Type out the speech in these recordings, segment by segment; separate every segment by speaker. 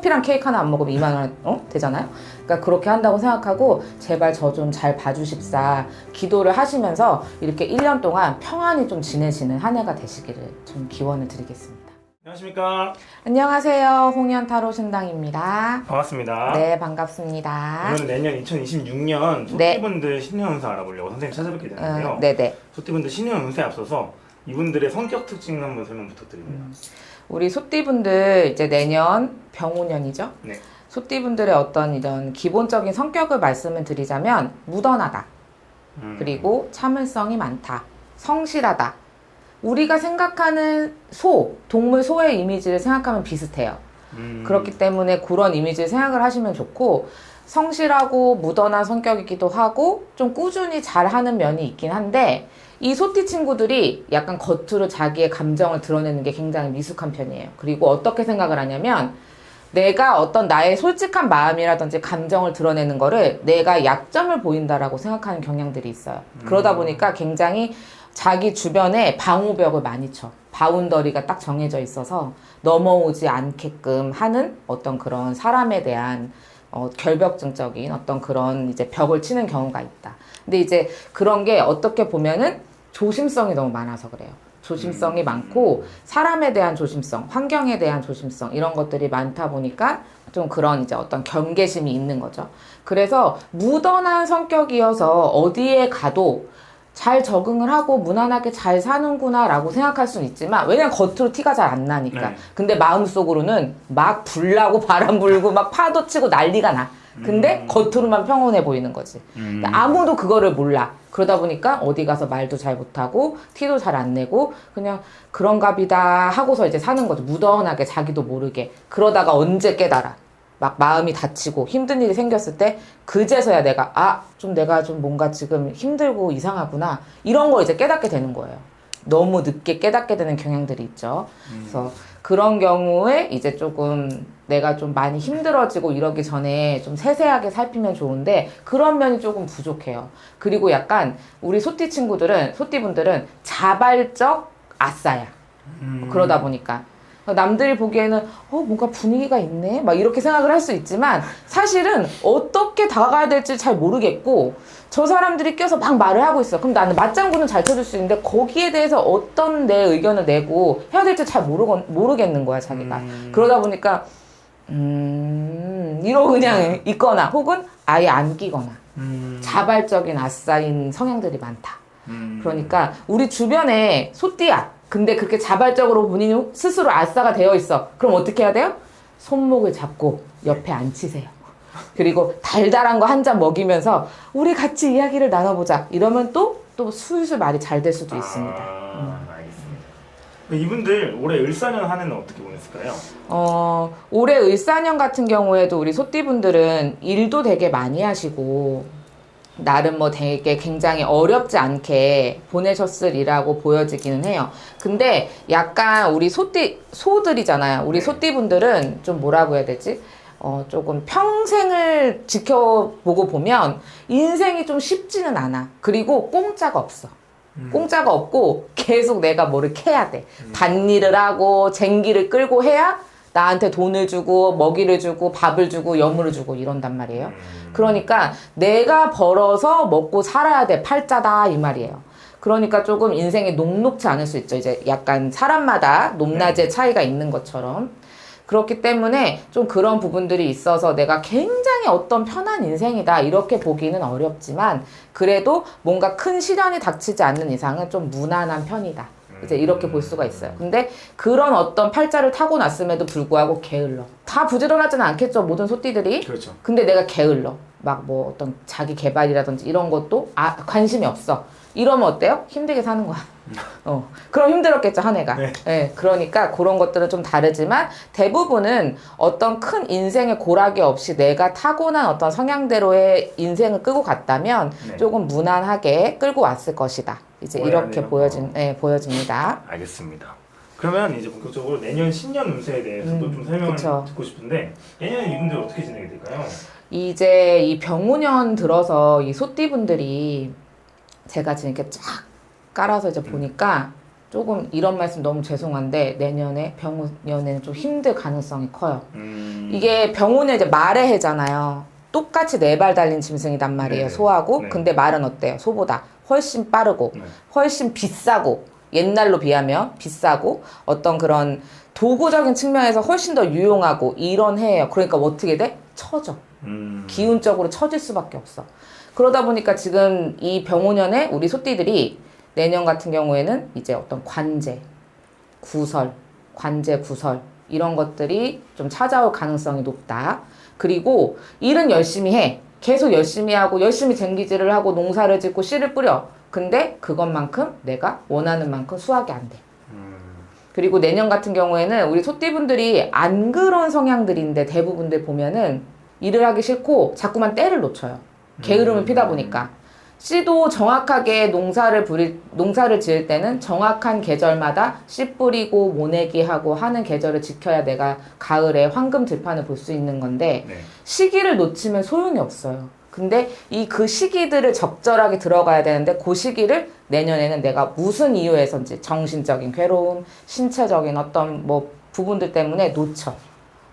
Speaker 1: 커피랑 케이크 하나 안 먹으면 2만 원 어? 되잖아요. 그러니까 그렇게 한다고 생각하고 제발 저 좀 잘 봐주십사 기도를 하시면서 이렇게 1년 동안 평안히 좀 지내시는 한 해가 되시기를 좀 기원을 드리겠습니다.
Speaker 2: 안녕하십니까.
Speaker 1: 안녕하세요. 홍현 타로 신당입니다.
Speaker 2: 반갑습니다.
Speaker 1: 네, 반갑습니다.
Speaker 2: 오늘은 내년 2026년
Speaker 1: 네.
Speaker 2: 소띠분들 신년 운세 알아보려고 선생님 찾아뵙게 되는데요.
Speaker 1: 어, 네네.
Speaker 2: 소띠분들 신년 운세에 앞서서 이분들의 성격 특징 한번 설명 부탁드립니다.
Speaker 1: 우리 소띠분들 이제 내년 병오년이죠.
Speaker 2: 네.
Speaker 1: 소띠분들의 어떤 이런 기본적인 성격을 말씀을 드리자면 무던하다.
Speaker 2: 음.
Speaker 1: 그리고 참을성이 많다. 성실하다. 우리가 생각하는 소, 동물 소의 이미지를 생각하면 비슷해요.
Speaker 2: 음.
Speaker 1: 그렇기 때문에 그런 이미지를 생각을 하시면 좋고 성실하고 무던한 성격이기도 하고 좀 꾸준히 잘하는 면이 있긴 한데 이 소띠 친구들이 약간 겉으로 자기의 감정을 드러내는 게 굉장히 미숙한 편이에요. 그리고 어떻게 생각을 하냐면 내가 어떤 나의 솔직한 마음이라든지 감정을 드러내는 거를 내가 약점을 보인다라고 생각하는 경향들이 있어요. 그러다 보니까 굉장히 자기 주변에 방호벽을 많이 쳐. 바운더리가 딱 정해져 있어서 넘어오지 않게끔 하는 어떤 그런 사람에 대한 어, 결벽증적인 어떤 그런 이제 벽을 치는 경우가 있다. 근데 이제 그런 게 어떻게 보면은 조심성이 너무 많아서 그래요. 조심성이 많고 사람에 대한 조심성, 환경에 대한 조심성 이런 것들이 많다 보니까 좀 그런 이제 어떤 경계심이 있는 거죠. 그래서 무던한 성격이어서 어디에 가도 잘 적응을 하고 무난하게 잘 사는구나라고 생각할 수는 있지만 왜냐면 겉으로 티가 잘 안 나니까
Speaker 2: 네.
Speaker 1: 근데 마음속으로는 막 불나고 바람 불고 막 파도 치고 난리가 나 근데
Speaker 2: 음.
Speaker 1: 겉으로만 평온해 보이는 거지
Speaker 2: 음.
Speaker 1: 근데 아무도 그거를 몰라 그러다 보니까 어디 가서 말도 잘 못하고 티도 잘 안 내고 그냥 그런갑이다 하고서 이제 사는 거죠 무던하게 자기도 모르게 그러다가 언제 깨달아 막 마음이 다치고 힘든 일이 생겼을 때 그제서야 내가 아 좀 내가 좀 뭔가 지금 힘들고 이상하구나 이런 걸 이제 깨닫게 되는 거예요. 너무 늦게 깨닫게 되는 경향들이 있죠. 그래서 그런 경우에 이제 조금 내가 좀 많이 힘들어지고 이러기 전에 좀 세세하게 살피면 좋은데 그런 면이 조금 부족해요. 그리고 약간 우리 소띠 친구들은 소띠 분들은 자발적 아싸야.
Speaker 2: 음.
Speaker 1: 그러다 보니까 남들이 보기에는 어 뭔가 분위기가 있네 막 이렇게 생각을 할 수 있지만 사실은 어떻게 다가가야 될지 잘 모르겠고 저 사람들이 껴서 막 말을 하고 있어 그럼 나는 맞장구는 잘 쳐줄 수 있는데 거기에 대해서 어떤 내 의견을 내고 해야 될지 잘 모르 모르겠는 거야 자기가
Speaker 2: 음.
Speaker 1: 그러다 보니까 음 이러고 그냥 있거나 혹은 아예 안 끼거나
Speaker 2: 음.
Speaker 1: 자발적인 아싸인 성향들이 많다.
Speaker 2: 음.
Speaker 1: 그러니까 우리 주변에 소띠야. 근데 그렇게 자발적으로 본인이 스스로 아싸가 되어 있어. 그럼 어떻게 해야 돼요? 손목을 잡고 옆에 앉히세요. 그리고 달달한 거 한 잔 먹이면서 우리 같이 이야기를 나눠보자. 이러면 또, 또 술술 말이 잘 될 수도 있습니다.
Speaker 2: 아, 알겠습니다. 이분들 올해 을사년 한 해는 어떻게 보냈을까요?
Speaker 1: 어, 올해 을사년 같은 경우에도 우리 소띠분들은 일도 되게 많이 하시고, 나름 뭐 되게 굉장히 어렵지 않게 보내셨으리라고 보여지기는 해요. 근데 약간 우리 소띠, 소들이잖아요. 우리
Speaker 2: 네.
Speaker 1: 소띠분들은 좀 뭐라고 해야 되지? 어, 조금 평생을 지켜보고 보면 인생이 좀 쉽지는 않아. 그리고 공짜가 없어.
Speaker 2: 음.
Speaker 1: 공짜가 없고 계속 내가 뭐를 캐야 돼. 밭일을 하고 쟁기를 끌고 해야 나한테 돈을 주고 먹이를 주고 밥을 주고 여물을 주고 이런단 말이에요.
Speaker 2: 음.
Speaker 1: 그러니까 내가 벌어서 먹고 살아야 돼. 팔자다 이 말이에요. 그러니까 조금 인생이 녹록지 않을 수 있죠. 이제 약간 사람마다 높낮이의 차이가 있는 것처럼. 그렇기 때문에 좀 그런 부분들이 있어서 내가 굉장히 어떤 편한 인생이다 이렇게 보기는 어렵지만 그래도 뭔가 큰 시련이 닥치지 않는 이상은 좀 무난한 편이다. 이제 이렇게 볼 수가 있어요. 근데 그런 어떤 팔자를 타고 났음에도 불구하고 게을러. 다 부지런하지는 않겠죠. 모든 소띠들이.
Speaker 2: 그렇죠.
Speaker 1: 근데 내가 게을러. 막 뭐 어떤 자기 개발이라든지 이런 것도 아, 관심이 없어. 이러면 어때요? 힘들게 사는 거야. 어. 그럼 힘들었겠죠, 한 해가.
Speaker 2: 네.
Speaker 1: 예, 그러니까 그런 것들은 좀 다르지만 대부분은 어떤 큰 인생의 고락이 없이 내가 타고난 어떤 성향대로의 인생을 끌고 갔다면
Speaker 2: 네.
Speaker 1: 조금 무난하게 끌고 왔을 것이다. 이제 이렇게 보여진, 예, 보여집니다.
Speaker 2: 알겠습니다. 그러면 이제 본격적으로 내년 신년 운세에 대해서도
Speaker 1: 음,
Speaker 2: 좀 설명을
Speaker 1: 그쵸.
Speaker 2: 듣고 싶은데 내년 이분들 어떻게 지내게 될까요?
Speaker 1: 이제 이 병오년 들어서 이 소띠분들이 제가 지금 이렇게 쫙 깔아서 이제 보니까 조금 이런 말씀 너무 죄송한데 내년에 병원연애는 좀 힘들 가능성이 커요.
Speaker 2: 음.
Speaker 1: 이게 병원은 이제 말의 해잖아요. 똑같이 네 발 달린 짐승이단 말이에요.
Speaker 2: 네네.
Speaker 1: 소하고.
Speaker 2: 네.
Speaker 1: 근데 말은 어때요? 소보다 훨씬 빠르고
Speaker 2: 네.
Speaker 1: 훨씬 비싸고 옛날로 비하면 비싸고 어떤 그런 도구적인 측면에서 훨씬 더 유용하고 이런 해예요. 그러니까 뭐 어떻게 돼? 처져.
Speaker 2: 음.
Speaker 1: 기운적으로 처질 수밖에 없어. 그러다 보니까 지금 이 병오년에 우리 소띠들이 내년 같은 경우에는 이제 어떤 관제, 구설, 관제 구설 이런 것들이 좀 찾아올 가능성이 높다. 그리고 일은 열심히 해. 계속 열심히 하고 열심히 쟁기질을 하고 농사를 짓고 씨를 뿌려. 근데 그것만큼 내가 원하는 만큼 수확이 안 돼.
Speaker 2: 음.
Speaker 1: 그리고 내년 같은 경우에는 우리 소띠분들이 안 그런 성향들인데 대부분들 보면은 일을 하기 싫고 자꾸만 때를 놓쳐요. 게으름을 피다 보니까. 씨도 정확하게 농사를 부릴, 농사를 지을 때는 정확한 계절마다 씨 뿌리고 모내기 하고 하는 계절을 지켜야 내가 가을에 황금 들판을 볼 수 있는 건데
Speaker 2: 네.
Speaker 1: 시기를 놓치면 소용이 없어요. 근데 이 그 시기들을 적절하게 들어가야 되는데 그 시기를 내년에는 내가 무슨 이유에선지 정신적인 괴로움, 신체적인 어떤 뭐 부분들 때문에 놓쳐.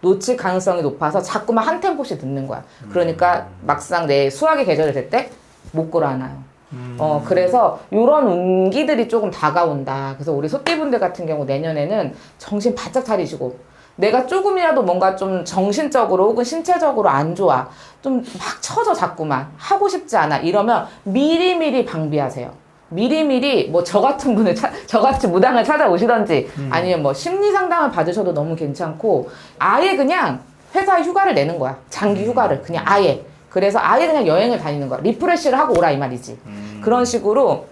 Speaker 1: 놓칠 가능성이 높아서 자꾸만 한 템포씩 듣는 거야. 그러니까 막상 내 수학의 계절이 될 때 못 걸어안아요.
Speaker 2: 음.
Speaker 1: 어, 그래서 이런 운기들이 조금 다가온다. 그래서 우리 소띠분들 같은 경우 내년에는 정신 바짝 차리시고 내가 조금이라도 뭔가 좀 정신적으로 혹은 신체적으로 안 좋아. 좀막 쳐져 자꾸만. 하고 싶지 않아. 이러면 미리미리 방비하세요. 미리미리 뭐 저 같은 분을 차, 저같이 무당을 찾아오시던지 아니면 뭐 심리 상담을 받으셔도 너무 괜찮고 아예 그냥 회사에 휴가를 내는 거야. 장기 휴가를 그냥 아예. 그래서 아예 그냥 여행을 다니는 거야. 리프레시를 하고 오라 이 말이지.
Speaker 2: 음.
Speaker 1: 그런 식으로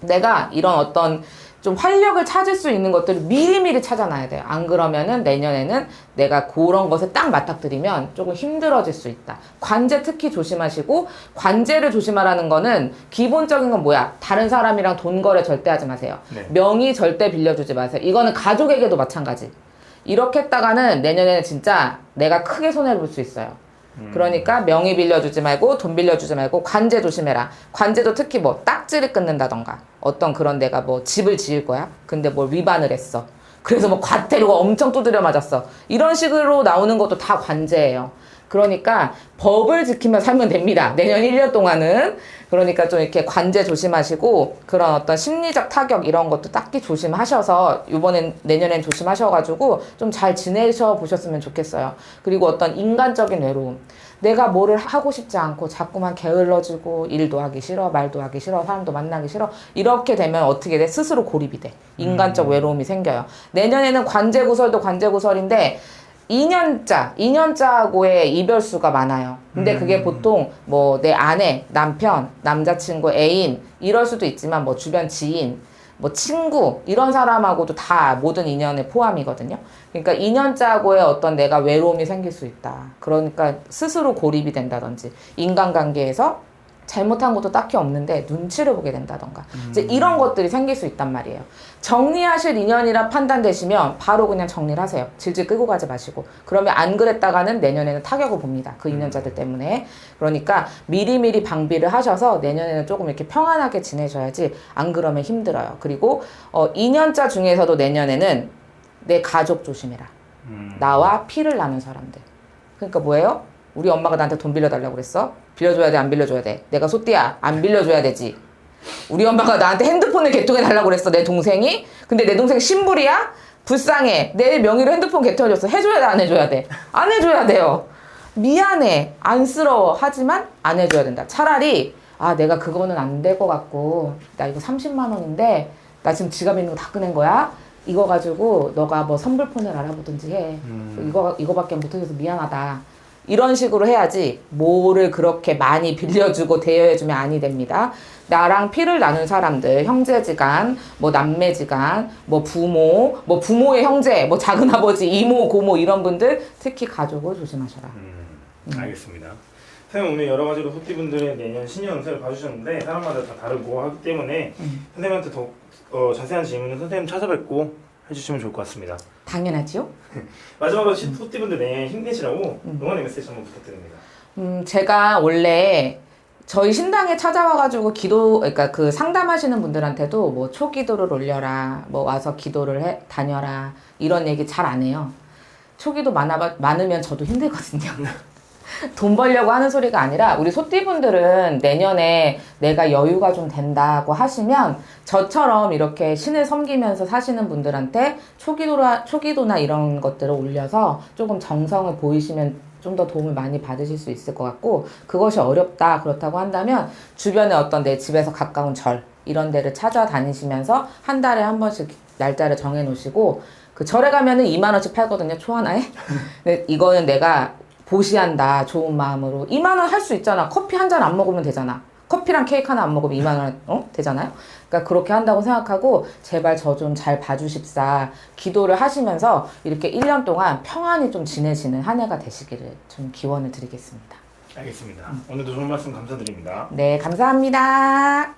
Speaker 1: 내가 이런 어떤 좀 활력을 찾을 수 있는 것들을 미리미리 찾아놔야 돼요. 안 그러면은 내년에는 내가 그런 것에 딱 맞닥뜨리면 조금 힘들어질 수 있다. 관제 특히 조심하시고 관제를 조심하라는 거는 기본적인 건 뭐야? 다른 사람이랑 돈 거래 절대 하지 마세요.
Speaker 2: 네.
Speaker 1: 명의 절대 빌려주지 마세요. 이거는 가족에게도 마찬가지. 이렇게 했다가는 내년에는 진짜 내가 크게 손해를 볼 수 있어요.
Speaker 2: 음.
Speaker 1: 그러니까 명의 빌려주지 말고 돈 빌려주지 말고 관제 조심해라. 관제도 특히 뭐 딱지를 끊는다던가 어떤 그런 데가 뭐 집을 지을 거야. 근데 뭘 위반을 했어. 그래서 뭐 과태료가 엄청 두드려 맞았어. 이런 식으로 나오는 것도 다 관제예요. 그러니까 법을 지키며 살면 됩니다. 내년 1년 동안은. 그러니까 좀 이렇게 관제 조심하시고 그런 어떤 심리적 타격 이런 것도 딱히 조심하셔서 이번엔 내년엔 조심하셔가지고 좀 잘 지내셔 보셨으면 좋겠어요. 그리고 어떤 인간적인 외로움. 내가 뭐를 하고 싶지 않고 자꾸만 게을러지고 일도 하기 싫어, 말도 하기 싫어, 사람도 만나기 싫어. 이렇게 되면 어떻게 돼? 스스로 고립이 돼. 인간적 외로움이 생겨요. 내년에는 관제구설도 관제구설인데 2년자, 2년자하고의 이별수가 많아요. 근데 그게 보통 뭐 내 아내, 남편, 남자친구, 애인 이럴 수도 있지만 뭐 주변 지인, 뭐 친구 이런 사람하고도 다 모든 인연에 포함이거든요. 그러니까 2년자하고의 어떤 내가 외로움이 생길 수 있다. 그러니까 스스로 고립이 된다든지 인간관계에서 잘못한 것도 딱히 없는데 눈치를 보게 된다던가 이제 이런 것들이 생길 수 있단 말이에요. 정리하실 인연이라 판단되시면 바로 그냥 정리를 하세요. 질질 끌고 가지 마시고 그러면 안 그랬다가는 내년에는 타격을 봅니다. 그 인연자들 때문에 그러니까 미리미리 방비를 하셔서 내년에는 조금 이렇게 평안하게 지내셔야지 안 그러면 힘들어요. 그리고 어, 2년자 중에서도 내년에는 내 가족 조심해라.
Speaker 2: 음.
Speaker 1: 나와 피를 나눈 사람들. 그러니까 뭐예요? 우리 엄마가 나한테 돈 빌려달라고 그랬어? 빌려줘야 돼, 안 빌려줘야 돼? 내가 소띠야, 안 빌려줘야 되지. 우리 엄마가 나한테 핸드폰을 개통해 달라고 그랬어, 내 동생이? 근데 내 동생 신불이야? 불쌍해. 내 명의로 핸드폰 개통해줬어. 해줘야 돼, 안 해줘야 돼? 안 해줘야 돼요. 미안해. 안쓰러워. 하지만 안 해줘야 된다. 차라리, 아, 내가 그거는 안 될 것 같고, 나 이거 30만 원인데, 나 지금 지갑에 있는 거 다 꺼낸 거야? 이거 가지고 너가 뭐 선불폰을 알아보든지 해.
Speaker 2: 음.
Speaker 1: 이거, 이거밖에 못해줘서 미안하다. 이런 식으로 해야지 뭐를 그렇게 많이 빌려주고 대여해주면 아니 됩니다. 나랑 피를 나눈 사람들, 형제지간, 뭐 남매지간, 뭐 부모, 뭐 부모의 형제, 뭐 작은아버지, 이모, 고모 이런 분들 특히 가족을 조심하셔라.
Speaker 2: 음. 알겠습니다. 선생님 오늘 여러 가지로 소띠분들의 내년 신년 운세를 봐주셨는데 사람마다 다 다르고 하기 때문에
Speaker 1: 음.
Speaker 2: 선생님한테 더 어, 자세한 질문은 선생님 찾아뵙고 해주시면 좋을 것 같습니다.
Speaker 1: 당연하지요?
Speaker 2: 마지막으로 시- 소띠분들 내년 힘내시라고
Speaker 1: 음.
Speaker 2: 응원의 메시지 한번 부탁드립니다.
Speaker 1: 음, 제가 원래 저희 신당에 찾아와가지고 기도, 그러니까 그 상담하시는 분들한테도 뭐 초기도를 올려라, 뭐 와서 기도를 해, 다녀라, 이런 얘기 잘 안 해요. 초기도 많아, 많으면 저도 힘들거든요. 돈 벌려고 하는 소리가 아니라 우리 소띠분들은 내년에 내가 여유가 좀 된다고 하시면 저처럼 이렇게 신을 섬기면서 사시는 분들한테 초기도나, 초기도나 이런 것들을 올려서 조금 정성을 보이시면 좀 더 도움을 많이 받으실 수 있을 것 같고 그것이 어렵다 그렇다고 한다면 주변에 어떤 내 집에서 가까운 절 이런 데를 찾아다니시면서 한 달에 한 번씩 날짜를 정해 놓으시고 그 절에 가면은 2만 원씩 팔거든요 초 하나에. 근데 이거는 내가 보시한다 좋은 마음으로. 2만 원 할 수 있잖아. 커피 한 잔 안 먹으면 되잖아. 커피랑 케이크 하나 안 먹으면 2만 원 어? 되잖아요? 그러니까 그렇게 한다고 생각하고 제발 저 좀 잘 봐주십사. 기도를 하시면서 이렇게 1년 동안 평안히 좀 지내시는 한 해가 되시기를 좀 기원을 드리겠습니다.
Speaker 2: 알겠습니다. 오늘도 좋은 말씀 감사드립니다.
Speaker 1: 네 감사합니다